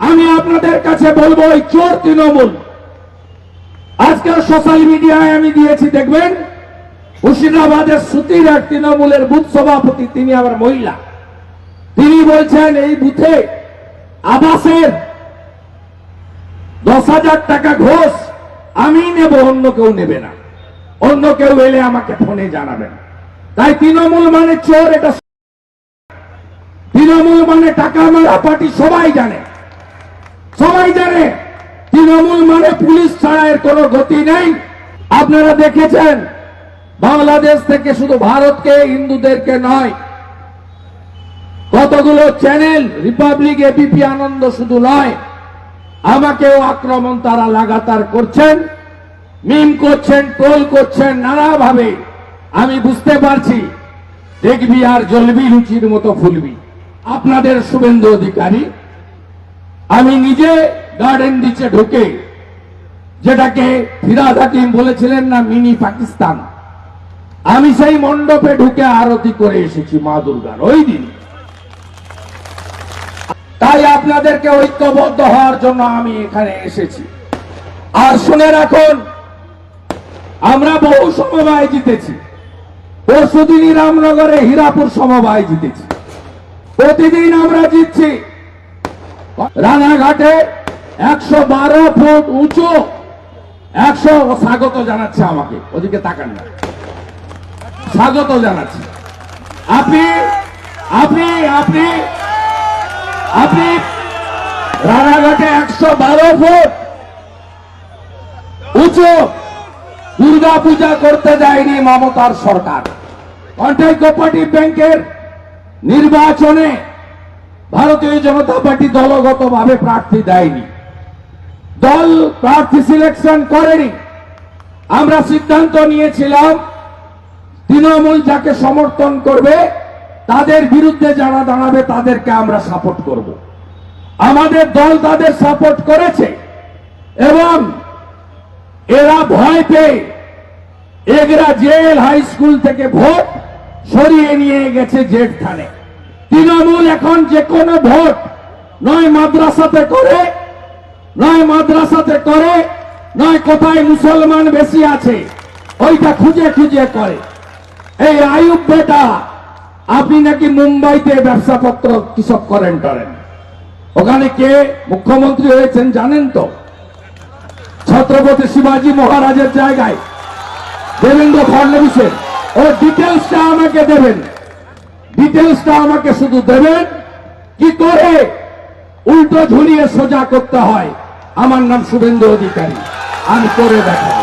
আমি আপনাদের কাছে বলব, এই চোর তৃণমূল। আজকাল সোশ্যাল মিডিয়ায় আমি দিয়েছি, দেখবেন? মুর্শিদাবাদের সুতির এক তৃণমূলের বুথ সভাপতি, তিনি আবার মহিলা। তিনি বলছেন, এই বুথে আবাসের দশ হাজার টাকা ঘোষ আমি নেব, অন্য কেউ নেবে না। অন্য কেউ এলে আমাকে ফোনে জানাবেন। তাই তৃণমূল মানে চোর, এটা তৃণমূল মানে টাকা মারা পার্টি সবাই জানে। সবাই জানে, তৃণমূল মানে পুলিশ ছাড়া কোনো গতি নেই। আপনারা দেখেছেন, বাংলাদেশ থেকে শুধু ভারতকে, হিন্দুদেরকে নয়, কতগুলো চ্যানেল, রিপাবলিক এবিপি আনন্দ শুধু নয়, আমাকেও আক্রমণ তারা লাগাতার করছেন, মিম করছেন টোল করছেন, নানাভাবে। আমি বুঝতে পারছি, দেখবি আর জ্বলবি লুচির মতো ফুলবি। আপনাদের শুভেন্দু অধিকারী আমি নিজে গার্ডেন দিচ্ছে ঢুকে, যেটাকে ফিরাদ হাকিম বলেছিলেন না, মিনি পাকিস্তান। আমি সেই মণ্ডপে ঢুকে আরতি করে এসেছি মা দুর্গার ওই দিন। তাই আপনাদেরকে ঐক্যবদ্ধ হওয়ার জন্য আমি এখানে এসেছি। আর শুনে রাখুন, আমরা বহু সমবায় জিতেছি। পরশুদিনই রামনগরে হীরাপুর সমবায় জিতেছি। প্রতিদিন আমরা জিতছি। রানাঘাটে একশো বারো ফুট উঁচু একশো স্বাগত জানাচ্ছে আমাকে। ওদিকে তাকান না। স্বাগত জানাচ্ছে। আপনি আপনি আপনি আপনি রানাঘাটে একশো বারো ফুট উঁচু দুর্গা পূজা করতে দেয়নি মমতার সরকার। কন্ট্রাক্ট কোপারেটিভ ব্যাংকের নির্বাচনে ভারতীয় জনতা পার্টি দলগতভাবে প্রার্থী দেয়নি। দল প্রার্থী সিলেকশন করেনি। আমরা সিদ্ধান্ত নিয়েছিলাম, তৃণমূল যাকে সমর্থন করবে, তাদের বিরুদ্ধে যারা দাঁড়াবে, তাদেরকে আমরা সাপোর্ট করব। আমাদের দল তাদের সাপোর্ট করেছে এবং এরা ভয় পেয়ে এগরা জেল হাই স্কুল থেকে ভোট সরিয়ে নিয়ে গেছে জেট থানে তৃণমূল এখন যে কোনো ভোট নয় মাদ্রাসাতে করে, নয় মাদ্রাসাতে করে, নয় কোথায় মুসলমান বেশি আছে, ওইটা খুঁজে খুঁজে করে। এই আয়ুব বেটা, আপনি নাকি মুম্বাইতে ব্যবসাপত্র কিসব করেন টরেন? ওখানে কে মুখ্যমন্ত্রী হয়েছেন জানেন তো? ছত্রপতি শিবাজী মহারাজের জায়গায়। দেবেন্দ্র ফডনবিসের ও ডিটেলসটা আমাকে দেবেন। ডিটেলসটা আমাকে শুধু দেবেন কি করে উল্টো ঝুলিয়ে সোজা করতে হয়। আমার নাম শুভেন্দু অধিকারী। আমি করে দেখাবো।